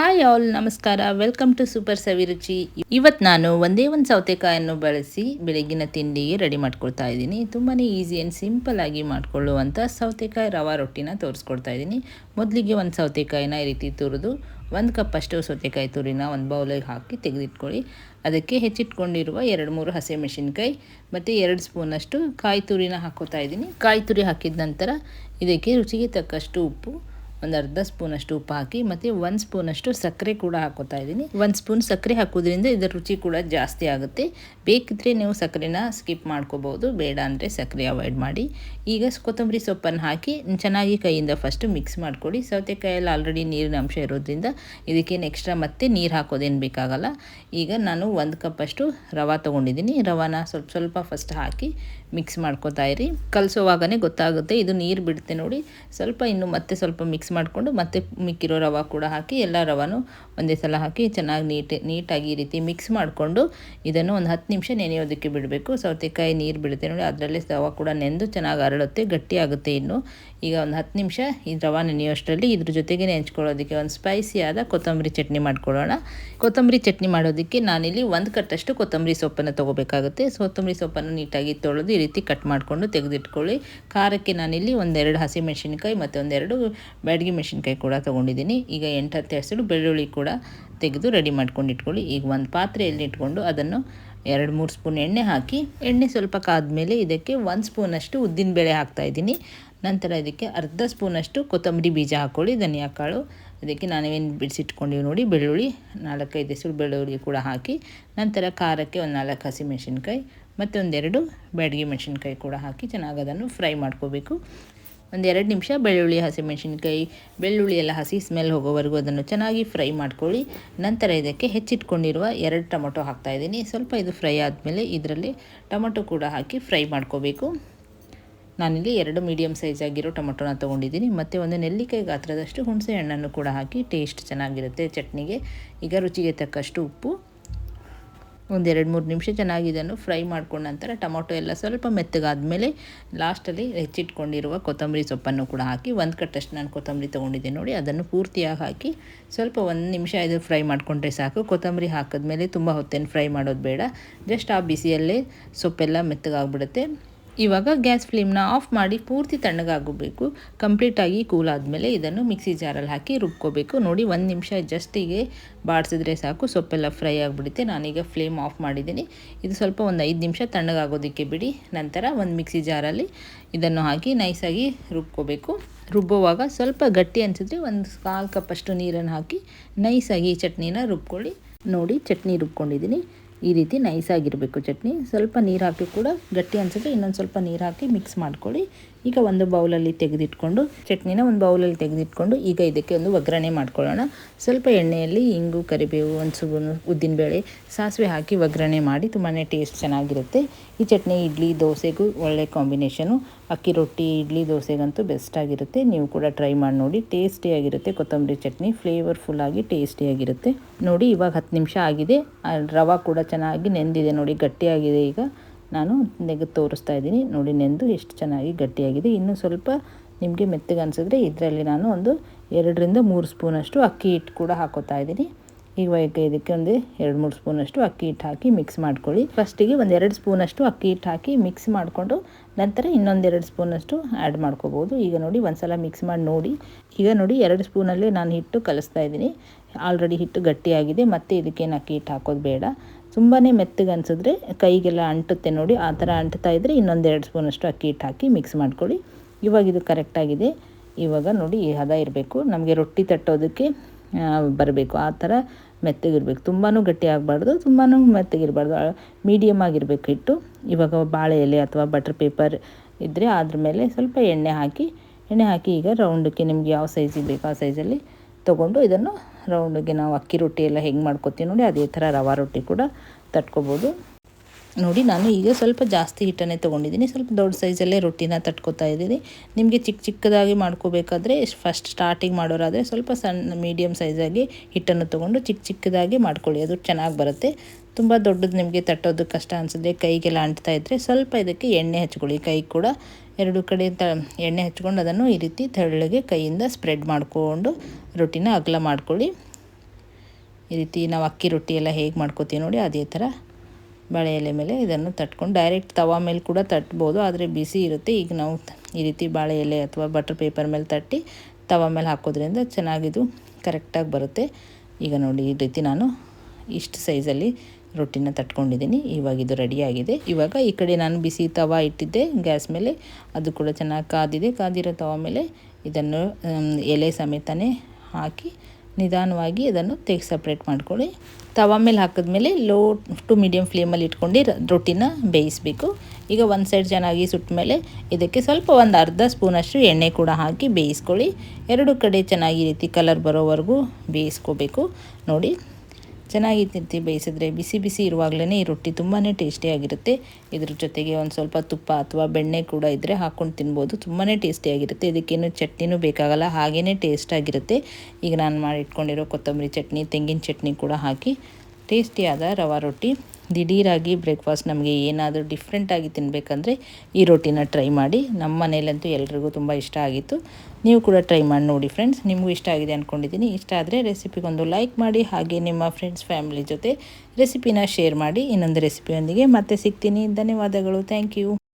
Hi all ನಮಸ್ಕಾರ. Welcome to super Saviruchi ಇವತ್ತು ನಾನು ಒಂದೇ ಒಂದು ಸೌತೆಕಾಯನ್ನು ಬಳಸಿ ಬೆಳಗಿನ ತಿಂಡಿಗೆ ರೆಡಿ ಮಾಡ್ಕೊಳ್ತಾ ಇದ್ದೀನಿ. ತುಂಬಾ ಈಸಿ ಆ್ಯಂಡ್ ಸಿಂಪಲ್ ಆಗಿ ಮಾಡ್ಕೊಳ್ಳುವಂತ ಸೌತೆಕಾಯಿ ರವಾ ರೊಟ್ಟಿನ ತೋರಿಸ್ಕೊಡ್ತಾ ಇದ್ದೀನಿ. ಮೊದಲಿಗೆ ಒಂದು ಸೌತೆಕಾಯಿನ ಈ ರೀತಿ ತುರಿದು ಒಂದು ಕಪ್ ಅಷ್ಟು ಸೌತೆಕಾಯಿ ತುರಿನ ಒಂದು ಬೌಲಿಗೆ ಹಾಕಿ ತೆಗೆದಿಟ್ಕೊಳ್ಳಿ. ಅದಕ್ಕೆ ಹೆಚ್ಚಿಟ್ಕೊಂಡಿರುವ ಎರಡು ಮೂರು ಹಸಿಮೆಣಸಿನ್ಕಾಯಿ ಮತ್ತು ಎರಡು ಸ್ಪೂನಷ್ಟು ಕಾಯಿ ತುರಿನ ಹಾಕೋತಾ ಇದ್ದೀನಿ. ಕಾಯಿ ತುರಿ ಹಾಕಿದ ನಂತರ ಇದಕ್ಕೆ ರುಚಿಗೆ ತಕ್ಕಷ್ಟು ಉಪ್ಪು ಒಂದು ಅರ್ಧ ಸ್ಪೂನಷ್ಟು ಉಪ್ಪು ಹಾಕಿ, ಮತ್ತು ಒಂದು ಸ್ಪೂನಷ್ಟು ಸಕ್ಕರೆ ಕೂಡ ಹಾಕೋತಾ ಇದ್ದೀನಿ. ಒಂದು ಸ್ಪೂನ್ ಸಕ್ಕರೆ ಹಾಕೋದ್ರಿಂದ ಇದರ ರುಚಿ ಕೂಡ ಜಾಸ್ತಿ ಆಗುತ್ತೆ. ಬೇಕಿದ್ರೆ ನೀವು ಸಕ್ಕರೆನ ಸ್ಕಿಪ್ ಮಾಡ್ಕೋಬೋದು ಬೇಡ ಅಂದರೆ ಸಕ್ಕರೆ ಅವಾಯ್ಡ್ ಮಾಡಿ. ಈಗ ಕೊತ್ತಂಬರಿ ಸೊಪ್ಪನ್ನು ಹಾಕಿ, ಚೆನ್ನಾಗಿ ಕೈಯಿಂದ ಫಸ್ಟು ಮಿಕ್ಸ್ ಮಾಡ್ಕೊಳ್ಳಿ. ಸೌತೆಕಾಯಲ್ಲಿ ಆಲ್ರೆಡಿ ನೀರಿನ ಅಂಶ ಇರೋದ್ರಿಂದ ಇದಕ್ಕೇನು ಎಕ್ಸ್ಟ್ರಾ ಮತ್ತೆ ನೀರು ಹಾಕೋದೇನು ಬೇಕಾಗಲ್ಲ. ಈಗ ನಾನು ಒಂದು ಕಪ್ಪಷ್ಟು ರವೆ ತೊಗೊಂಡಿದ್ದೀನಿ. ರವಾನ ಸ್ವಲ್ಪ ಸ್ವಲ್ಪ ಫಸ್ಟ್ ಹಾಕಿ ಮಿಕ್ಸ್ ಮಾಡ್ಕೋತಾ ಇರಿ. ಕಲಿಸೋವಾಗನೇ ಗೊತ್ತಾಗುತ್ತೆ. ಇದು ನೀರು ಬಿಡುತ್ತೆ ನೋಡಿ. ಸ್ವಲ್ಪ ಇನ್ನು ಮತ್ತೆ ಸ್ವಲ್ಪ ಮಿಕ್ಸ್ ಮಾಡಿಕೊಂಡು ಮತ್ತೆ ಮಿಕ್ಕಿರೋ ರವೆ ಕೂಡ ಹಾಕಿ, ಎಲ್ಲ ರವಾನು ಒಂದೇ ಸಲ ಹಾಕಿ ಚೆನ್ನಾಗಿ ನೀಟ್, ನೀಟಾಗಿ ಈ ರೀತಿ ಮಿಕ್ಸ್ ಮಾಡಿಕೊಂಡು ಇದನ್ನು ಒಂದು ಹತ್ತು ನಿಮಿಷ ನೆನೆಯೋದಕ್ಕೆ ಬಿಡಬೇಕು. ಸೌತೆಕಾಯಿ ನೀರು ಬಿಡುತ್ತೆ ನೋಡಿ. ಅದರಲ್ಲೇ ರವೆ ಕೂಡ ನೆಂದು ಚೆನ್ನಾಗಿ ಅರಳುತ್ತೆ. ಗಟ್ಟಿಯಾಗುತ್ತೆ ಇನ್ನು. ಈಗ ಒಂದು ಹತ್ತು ನಿಮಿಷ ಈ ರವೆ ನೆನೆಯುವಷ್ಟರಲ್ಲಿ ಇದ್ರ ಜೊತೆಗೆ ನೆಂಚ್ಕೊಳ್ಳೋದಕ್ಕೆ ಒಂದು ಸ್ಪೈಸಿಯಾದ ಕೊತ್ತಂಬರಿ ಚಟ್ನಿ ಮಾಡ್ಕೊಳ್ಳೋಣ. ಕೊತ್ತಂಬರಿ ಚಟ್ನಿ ಮಾಡೋದಕ್ಕೆ ನಾನಿಲ್ಲಿ ಒಂದು ಕಟ್ಟಷ್ಟು ಕೊತ್ತಂಬರಿ ಸೊಪ್ಪನ್ನು ತೊಗೋಬೇಕಾಗುತ್ತೆ. ಕೊತ್ತಂಬರಿ ಸೊಪ್ಪನ್ನು ನೀಟಾಗಿ ತೊಳೆದು ಈ ರೀತಿ ಕಟ್ ಮಾಡಿಕೊಂಡು ತೆಗೆದಿಟ್ಕೊಳ್ಳಿ. ಖಾರಕ್ಕೆ ನಾನಿಲ್ಲಿ ಒಂದೆರಡು ಹಸಿ ಮೆಣಸಿನ್ಕಾಯಿ ಮತ್ತು ಒಂದೆರಡು ಬ್ಯಾಡಗಿ ಮೆಣಸಿನ್ಕಾಯಿ ಕೂಡ ತೊಗೊಂಡಿದ್ದೀನಿ. ಈಗ ಎಂಟು ಹತ್ತು ಹೆಸರು ಬೆಳ್ಳುಳ್ಳಿ ಕೂಡ ತೆಗೆದು ರೆಡಿ ಮಾಡ್ಕೊಂಡು ಇಟ್ಕೊಳ್ಳಿ. ಈಗ ಒಂದು ಪಾತ್ರೆಯಲ್ಲಿ ಇಟ್ಕೊಂಡು ಅದನ್ನು ಎರಡು ಮೂರು ಸ್ಪೂನ್ ಎಣ್ಣೆ ಹಾಕಿ, ಎಣ್ಣೆ ಸ್ವಲ್ಪ ಕಾದ ಮೇಲೆ ಇದಕ್ಕೆ ಒಂದು ಸ್ಪೂನಷ್ಟು ಉದ್ದಿನಬೇಳೆ ಹಾಕ್ತಾಯಿದ್ದೀನಿ ನಂತರ ಇದಕ್ಕೆ ಅರ್ಧ ಸ್ಪೂನಷ್ಟು ಕೊತ್ತಂಬರಿ ಬೀಜ ಹಾಕ್ಕೊಳ್ಳಿ, ಧನಿಯಾ ಕಾಳು. ಅದಕ್ಕೆ ನಾನೇನು ಬಿಡಿಸಿಟ್ಕೊಂಡಿವಿ ನೋಡಿ, ಬೆಳ್ಳುಳ್ಳಿ, ನಾಲ್ಕೈದು ಹೆಸರು ಬೆಳ್ಳುಳ್ಳಿ ಕೂಡ ಹಾಕಿ, ನಂತರ ಖಾರಕ್ಕೆ ಒಂದು ನಾಲ್ಕು ಹಸಿ ಮೆಣಸಿನ್ಕಾಯಿ ಮತ್ತು ಒಂದೆರಡು ಬ್ಯಾಡಗಿ ಮೆಣಸಿನ್ಕಾಯಿ ಕೂಡ ಹಾಕಿ ಚೆನ್ನಾಗಿ ಅದನ್ನು ಫ್ರೈ ಮಾಡ್ಕೋಬೇಕು. ಒಂದೆರಡು ನಿಮಿಷ ಬೆಳ್ಳುಳ್ಳಿ, ಹಸಿಮೆಣಸಿನ್ಕಾಯಿ, ಬೆಳ್ಳುಳ್ಳಿ ಎಲ್ಲ ಹಸಿ ಸ್ಮೆಲ್ ಹೋಗೋವರೆಗೂ ಅದನ್ನು ಚೆನ್ನಾಗಿ ಫ್ರೈ ಮಾಡ್ಕೊಳ್ಳಿ. ನಂತರ ಇದಕ್ಕೆ ಹೆಚ್ಚಿಟ್ಕೊಂಡಿರುವ ಎರಡು ಟೊಮೊಟೊ ಹಾಕ್ತಾಯಿದ್ದೀನಿ ಸ್ವಲ್ಪ ಇದು ಫ್ರೈ ಆದಮೇಲೆ ಇದರಲ್ಲಿ ಟೊಮೊಟೊ ಕೂಡ ಹಾಕಿ ಫ್ರೈ ಮಾಡ್ಕೋಬೇಕು. ನಾನಿಲ್ಲಿ ಎರಡು ಮೀಡಿಯಮ್ ಸೈಜ್ ಆಗಿರೋ ಟೊಮೊಟೊನ ತೊಗೊಂಡಿದ್ದೀನಿ. ಮತ್ತು ಒಂದು ನೆಲ್ಲಿಕಾಯಿ ಗಾತ್ರದಷ್ಟು ಹುಣಸೆ ಹಣ್ಣನ್ನು ಕೂಡ ಹಾಕಿ ಟೇಸ್ಟ್ ಚೆನ್ನಾಗಿರುತ್ತೆ ಚಟ್ನಿಗೆ. ಈಗ ರುಚಿಗೆ ತಕ್ಕಷ್ಟು ಉಪ್ಪು. ಒಂದೆರಡು ಮೂರು ನಿಮಿಷ ಚೆನ್ನಾಗಿ ಇದನ್ನು ಫ್ರೈ ಮಾಡ್ಕೊಂಡ ನಂತರ ಟೊಮೊಟೊ ಎಲ್ಲ ಸ್ವಲ್ಪ ಮೆತ್ತಗಾದಮೇಲೆ ಲಾಸ್ಟಲ್ಲಿ ಹೆಚ್ಚಿಟ್ಕೊಂಡಿರುವ ಕೊತ್ತಂಬರಿ ಸೊಪ್ಪನ್ನು ಕೂಡ ಹಾಕಿ, ಒಂದು ಕಟ್ಟಷ್ಟು ನಾನು ಕೊತ್ತಂಬರಿ ತೊಗೊಂಡಿದ್ದೆ ನೋಡಿ, ಅದನ್ನು ಪೂರ್ತಿಯಾಗಿ ಹಾಕಿ ಸ್ವಲ್ಪ ಒಂದು ನಿಮಿಷ ಇದು ಫ್ರೈ ಮಾಡಿಕೊಂಡ್ರೆ ಸಾಕು. ಕೊತ್ತಂಬರಿ ಹಾಕಿದ್ಮೇಲೆ ತುಂಬ ಹೊತ್ತೇನು ಫ್ರೈ ಮಾಡೋದು ಬೇಡ. ಜಸ್ಟ್ ಆ ಬಿಸಿಯಲ್ಲೇ ಸೊಪ್ಪೆಲ್ಲ ಮೆತ್ತಗಾಗ್ಬಿಡುತ್ತೆ. ಇವಾಗ ಗ್ಯಾಸ್ ಫ್ಲೇಮ್ನ ಆಫ್ ಮಾಡಿ ಪೂರ್ತಿ ತಣ್ಣಗಾಗಬೇಕು. ಕಂಪ್ಲೀಟಾಗಿ ಕೂಲ್ ಆದಮೇಲೆ ಇದನ್ನು ಮಿಕ್ಸಿ ಜಾರಲ್ಲಿ ಹಾಕಿ ರುಬ್ಕೋಬೇಕು. ನೋಡಿ, ಒಂದು ನಿಮಿಷ ಜಸ್ಟಿಗೆ ಬಾಡಿಸಿದ್ರೆ ಸಾಕು. ಸೊಪ್ಪೆಲ್ಲ ಫ್ರೈ ಆಗಿಬಿಡುತ್ತೆ. ನಾನೀಗ ಫ್ಲೇಮ್ ಆಫ್ ಮಾಡಿದ್ದೀನಿ. ಇದು ಸ್ವಲ್ಪ ಒಂದು ಐದು ನಿಮಿಷ ತಣ್ಣಗಾಗೋದಕ್ಕೆ ಬಿಡಿ. ನಂತರ ಒಂದು ಮಿಕ್ಸಿ ಜಾರಲ್ಲಿ ಇದನ್ನು ಹಾಕಿ ನೈಸಾಗಿ ರುಬ್ಕೋಬೇಕು. ರುಬ್ಬುವಾಗ ಸ್ವಲ್ಪ ಗಟ್ಟಿ ಅನಿಸಿದ್ರೆ ಒಂದು ಕಾಲು ಕಪ್ಪಷ್ಟು ನೀರನ್ನು ಹಾಕಿ ನೈಸಾಗಿ ಚಟ್ನಿನ ರುಬ್ಕೊಳ್ಳಿ. ನೋಡಿ, ಚಟ್ನಿ ರುಬ್ಕೊಂಡಿದ್ದೀನಿ. ಈ ರೀತಿ ನೈಸಾಗಿರಬೇಕು ಚಟ್ನಿ. ಸ್ವಲ್ಪ ನೀರು ಹಾಕಿ ಕೂಡ ಗಟ್ಟಿ ಅನಿಸುತ್ತೆ. ಇನ್ನೊಂದು ಸ್ವಲ್ಪ ನೀರು ಹಾಕಿ ಮಿಕ್ಸ್ ಮಾಡ್ಕೊಳ್ಳಿ. ಈಗ ಒಂದು ಬೌಲಲ್ಲಿ ತೆಗೆದಿಟ್ಕೊಂಡು, ಚಟ್ನಿನ ಒಂದು ಬೌಲಲ್ಲಿ ತೆಗೆದಿಟ್ಕೊಂಡು ಈಗ ಇದಕ್ಕೆ ಒಂದು ಒಗ್ಗರಣೆ ಮಾಡ್ಕೊಳ್ಳೋಣ. ಸ್ವಲ್ಪ ಎಣ್ಣೆಯಲ್ಲಿ ಇಂಗು, ಕರಿಬೇವು ಒಂದು ಸುಗುನು ಉದ್ದಿನಬೇಳೆ, ಸಾಸಿವೆ ಹಾಕಿ ಒಗ್ಗರಣೆ ಮಾಡಿ ತುಂಬಾ ಟೇಸ್ಟ್ ಚೆನ್ನಾಗಿರುತ್ತೆ. ಈ ಚಟ್ನಿ, ಇಡ್ಲಿ, ದೋಸೆಗೂ ಒಳ್ಳೆ ಕಾಂಬಿನೇಷನು. ಅಕ್ಕಿ ರೊಟ್ಟಿ, ಇಡ್ಲಿ, ದೋಸೆಗಂತೂ ಬೆಸ್ಟಾಗಿರುತ್ತೆ ನೀವು ಕೂಡ ಟ್ರೈ ಮಾಡಿ ನೋಡಿ. ಟೇಸ್ಟಿಯಾಗಿರುತ್ತೆ ಕೊತ್ತಂಬರಿ ಚಟ್ನಿ ಫ್ಲೇವರ್ಫುಲ್ಲಾಗಿ ಟೇಸ್ಟಿಯಾಗಿರುತ್ತೆ ನೋಡಿ, ಇವಾಗ ಹತ್ತು ನಿಮಿಷ ಆಗಿದೆ. ರವೆ ಕೂಡ ಚೆನ್ನಾಗಿ ನೆಂದಿದೆ ನೋಡಿ, ಗಟ್ಟಿಯಾಗಿದೆ ಈಗ. ನಾನು ನೆಗೆದು ತೋರಿಸ್ತಾ ಇದ್ದೀನಿ. ನೋಡಿ, ನೆಂದು ಎಷ್ಟು ಚೆನ್ನಾಗಿ ಗಟ್ಟಿಯಾಗಿದೆ. ಇನ್ನೂ ಸ್ವಲ್ಪ ನಿಮಗೆ ಮೆತ್ತಗೆ ಅನಿಸಿದ್ರೆ ಇದರಲ್ಲಿ ನಾನು ಒಂದು ಎರಡರಿಂದ ಮೂರು ಸ್ಪೂನಷ್ಟು ಅಕ್ಕಿ ಹಿಟ್ಟು ಕೂಡ ಹಾಕೋತಾ ಇದ್ದೀನಿ. ಈಗ ಇದಕ್ಕೆ ಒಂದು ಎರಡು ಮೂರು ಸ್ಪೂನಷ್ಟು ಅಕ್ಕಿ ಹಿಟ್ಟು ಹಾಕಿ ಮಿಕ್ಸ್ ಮಾಡ್ಕೊಳ್ಳಿ. ಫಸ್ಟಿಗೆ ಒಂದು ಎರಡು ಸ್ಪೂನಷ್ಟು ಅಕ್ಕಿ ಹಿಟ್ಟು ಹಾಕಿ ಮಿಕ್ಸ್ ಮಾಡಿಕೊಂಡು ನಂತರ ಇನ್ನೊಂದೆರಡು ಸ್ಪೂನಷ್ಟು ಆ್ಯಡ್ ಮಾಡ್ಕೋಬೋದು. ಈಗ ನೋಡಿ, ಒಂದ್ಸಲ ಮಿಕ್ಸ್ ಮಾಡಿ ನೋಡಿ. ಈಗ ನೋಡಿ, ಎರಡು ಸ್ಪೂನಲ್ಲೇ ನಾನು ಹಿಟ್ಟು ಕಲಿಸ್ತಾ ಇದ್ದೀನಿ. ಆಲ್ರೆಡಿ ಹಿಟ್ಟು ಗಟ್ಟಿಯಾಗಿದೆ. ಮತ್ತು ಇದಕ್ಕೇನು ಅಕ್ಕಿ ಹಿಟ್ಟು ಹಾಕೋದು ಬೇಡ. ತುಂಬಾ ಮೆತ್ತಗೆ ಅನಿಸಿದ್ರೆ ಕೈಗೆಲ್ಲ ಅಂಟುತ್ತೆ ನೋಡಿ, ಆ ಥರ ಅಂಟ್ತಾ ಇದ್ದರೆ ಇನ್ನೊಂದು ಎರಡು ಸ್ಪೂನಷ್ಟು ಅಕ್ಕಿ ಹಿಟ್ಟು ಹಾಕಿ ಮಿಕ್ಸ್ ಮಾಡ್ಕೊಳ್ಳಿ. ಇವಾಗ ಇದು ಕರೆಕ್ಟಾಗಿದೆ ಇವಾಗ ನೋಡಿ ಈ ಹದ ಇರಬೇಕು. ನಮಗೆ ರೊಟ್ಟಿ ತಟ್ಟೋದಕ್ಕೆ ಬರಬೇಕು. ಆ ಥರ ಮೆತ್ತಗಿರಬೇಕು ತುಂಬಾ ಗಟ್ಟಿ ಆಗಬಾರ್ದು ತುಂಬಾ ಮೆತ್ತಗಿರಬಾರ್ದು ಮೀಡಿಯಮ್ ಆಗಿರಬೇಕು ಹಿಟ್ಟು. ಇವಾಗ ಬಾಳೆ ಎಲೆ ಅಥವಾ ಬಟರ್ ಪೇಪರ್ ಇದ್ದರೆ ಅದ್ರ ಮೇಲೆ ಸ್ವಲ್ಪ ಎಣ್ಣೆ ಹಾಕಿ ಎಣ್ಣೆ ಹಾಕಿ ಈಗ ರೌಂಡಕ್ಕೆ ನಿಮ್ಗೆ ಯಾವ ಸೈಜಿಗೆ ಬೇಕು ಆ ಸೈಜಲ್ಲಿ ತೊಗೊಂಡು ಇದನ್ನು ರೌಂಡಿಗೆ ನಾವು ಅಕ್ಕಿ ರೊಟ್ಟಿ ಎಲ್ಲ ಹೆಂಗೆ ಮಾಡ್ಕೋತೀವಿ ನೋಡಿ, ಅದೇ ಥರ ರವಾ ರೊಟ್ಟಿ ಕೂಡ ತಟ್ಕೋಬೋದು. ನೋಡಿ, ನಾನು ಈಗ ಸ್ವಲ್ಪ ಜಾಸ್ತಿ ಹಿಟ್ಟನ್ನೇ ತೊಗೊಂಡಿದ್ದೀನಿ. ಸ್ವಲ್ಪ ದೊಡ್ಡ ಸೈಜಲ್ಲೇ ರೊಟ್ಟಿನ ತಟ್ಕೋತಾ ಇದ್ದೀನಿ. ನಿಮಗೆ ಚಿಕ್ಕ ಚಿಕ್ಕದಾಗಿ ಮಾಡ್ಕೋಬೇಕಾದ್ರೆ ಫಸ್ಟ್ ಸ್ಟಾರ್ಟಿಂಗ್ ಮಾಡೋರಾದರೆ ಸ್ವಲ್ಪ ಸಣ್ಣ ಮೀಡಿಯಮ್ ಸೈಜಾಗಿ ಹಿಟ್ಟನ್ನು ತೊಗೊಂಡು ಚಿಕ್ಕ ಚಿಕ್ಕದಾಗಿ ಮಾಡ್ಕೊಳ್ಳಿ. ಅದು ಚೆನ್ನಾಗಿ ಬರುತ್ತೆ. ತುಂಬ ದೊಡ್ಡದು ನಿಮಗೆ ತಟ್ಟೋದು ಕಷ್ಟ ಅನಿಸಿದ್ರೆ ಕೈಗೆಲ್ಲ ಅಂಟ್ತಾ ಇದ್ದರೆ ಸ್ವಲ್ಪ ಇದಕ್ಕೆ ಎಣ್ಣೆ ಹಚ್ಕೊಳ್ಳಿ. ಕೈ ಕೂಡ ಎರಡು ಕಡೆ ತ, ಎಣ್ಣೆ ಹಚ್ಕೊಂಡು ಅದನ್ನು ಈ ರೀತಿ ತೆಳ್ಳಗೆ ಕೈಯಿಂದ ಸ್ಪ್ರೆಡ್ ಮಾಡಿಕೊಂಡು ರೊಟ್ಟಿನ ಅಗಲ ಮಾಡ್ಕೊಳ್ಳಿ. ಈ ರೀತಿ ನಾವು ಅಕ್ಕಿ ರೊಟ್ಟಿ ಎಲ್ಲ ಹೇಗೆ ಮಾಡ್ಕೋತೀವಿ ನೋಡಿ, ಅದೇ ಥರ ಬಾಳೆ ಎಲೆ ಮೇಲೆ ಇದನ್ನು ತಟ್ಕೊಂಡು ಡೈರೆಕ್ಟ್ ತವಾ ಮೇಲೆ ಕೂಡ ತಟ್ಬೋದು, ಆದರೆ ಬಿಸಿ ಇರುತ್ತೆ. ಈಗ ನಾವು ಈ ರೀತಿ ಬಾಳೆ ಎಲೆ ಅಥವಾ ಬಟರ್ ಪೇಪರ್ ಮೇಲೆ ತಟ್ಟಿ ತವಾ ಮೇಲೆ ಹಾಕೋದ್ರಿಂದ ಚೆನ್ನಾಗಿದು ಕರೆಕ್ಟಾಗಿ ಬರುತ್ತೆ. ಈಗ ನೋಡಿ ಈ ರೀತಿ ನಾನು ಇಷ್ಟು ಸೈಜಲ್ಲಿ ರೊಟ್ಟಿನ ತಟ್ಕೊಂಡಿದ್ದೀನಿ. ಇವಾಗ ಇದು ರೆಡಿಯಾಗಿದೆ ಇವಾಗ ಈ ಕಡೆ ನಾನು ಬಿಸಿ ತವಾ ಇಟ್ಟಿದ್ದೆ. ಗ್ಯಾಸ್ ಮೇಲೆ ಅದು ಕೂಡ ಚೆನ್ನಾಗಿ ಕಾದಿದೆ. ಕಾದಿರೋ ತವ ಮೇಲೆ ಇದನ್ನು ಎಲೆ ಸಮೇತನೇ ಹಾಕಿ ನಿಧಾನವಾಗಿ ಅದನ್ನು ತೆಗೆ ಸಪ್ರೇಟ್ ಮಾಡ್ಕೊಳ್ಳಿ. ತವ ಮೇಲೆ ಹಾಕಿದ್ಮೇಲೆ ಲೋ ಟು ಮೀಡಿಯಮ್ ಫ್ಲೇಮಲ್ಲಿ ಇಟ್ಕೊಂಡು ರೊಟ್ಟಿನ ಬೇಯಿಸಬೇಕು. ಈಗ ಒಂದು ಸೈಡ್ ಚೆನ್ನಾಗಿ ಸುಟ್ಟ ಮೇಲೆ ಇದಕ್ಕೆ ಸ್ವಲ್ಪ ಒಂದು ಅರ್ಧ ಸ್ಪೂನಷ್ಟು ಎಣ್ಣೆ ಕೂಡ ಹಾಕಿ ಬೇಯಿಸ್ಕೊಳ್ಳಿ. ಎರಡು ಕಡೆ ಚೆನ್ನಾಗಿ ರೀತಿ ಕಲರ್ ಬರೋವರೆಗೂ ಬೇಯಿಸ್ಕೋಬೇಕು. ನೋಡಿ ಚೆನ್ನಾಗಿ ತಿಂತಿ, ಬೇಯಿಸಿದ್ರೆ ಬಿಸಿ ಬಿಸಿ ಇರುವಾಗಲೇ ಈ ರೊಟ್ಟಿ ತುಂಬಾ ಟೇಸ್ಟಿಯಾಗಿರುತ್ತೆ ಇದ್ರ ಜೊತೆಗೆ ಒಂದು ಸ್ವಲ್ಪ ತುಪ್ಪ ಅಥವಾ ಬೆಣ್ಣೆ ಕೂಡ ಇದ್ದರೆ ಹಾಕ್ಕೊಂಡು ತಿನ್ಬೋದು. ತುಂಬಾ ಟೇಸ್ಟಿಯಾಗಿರುತ್ತೆ ಇದಕ್ಕೇನು ಚಟ್ನಿನೂ ಬೇಕಾಗಲ್ಲ ಹಾಗೇ ಟೇಸ್ಟಾಗಿರುತ್ತೆ ಈಗ ನಾನು ಮಾಡಿ ಇಟ್ಕೊಂಡಿರೋ ಕೊತ್ತಂಬರಿ ಚಟ್ನಿ, ತೆಂಗಿನ ಚಟ್ನಿ ಕೂಡ ಹಾಕಿ ಟೇಸ್ಟಿಯಾದ ರವಾ ರೊಟ್ಟಿ. ದಿಢೀರಾಗಿ ಬ್ರೇಕ್ಫಾಸ್ಟ್ ನಮಗೆ ಏನಾದರೂ ಡಿಫ್ರೆಂಟಾಗಿ ತಿನ್ನಬೇಕಂದ್ರೆ ಈ ರೊಟ್ಟಿನ ಟ್ರೈ ಮಾಡಿ. ನಮ್ಮ ಮನೇಲಂತೂ ಎಲ್ರಿಗೂ ತುಂಬ ಇಷ್ಟ ಆಗಿತ್ತು. ನೀವು ಕೂಡ ಟ್ರೈ ಮಾಡಿ ನೋಡಿ ಫ್ರೆಂಡ್ಸ್ ನಿಮಗೂ ಇಷ್ಟ ಆಗಿದೆ ಅಂದ್ಕೊಂಡಿದ್ದೀನಿ ಇಷ್ಟ ಆದರೆ ರೆಸಿಪಿಗೊಂದು ಲೈಕ್ ಮಾಡಿ. ಹಾಗೆ ನಿಮ್ಮ ಫ್ರೆಂಡ್ಸ್ ಫ್ಯಾಮಿಲಿ ಜೊತೆ ರೆಸಿಪಿನ ಶೇರ್ ಮಾಡಿ. ಇನ್ನೊಂದು ರೆಸಿಪಿಯೊಂದಿಗೆ ಮತ್ತೆ ಸಿಗ್ತೀನಿ. ಧನ್ಯವಾದಗಳು. Thank you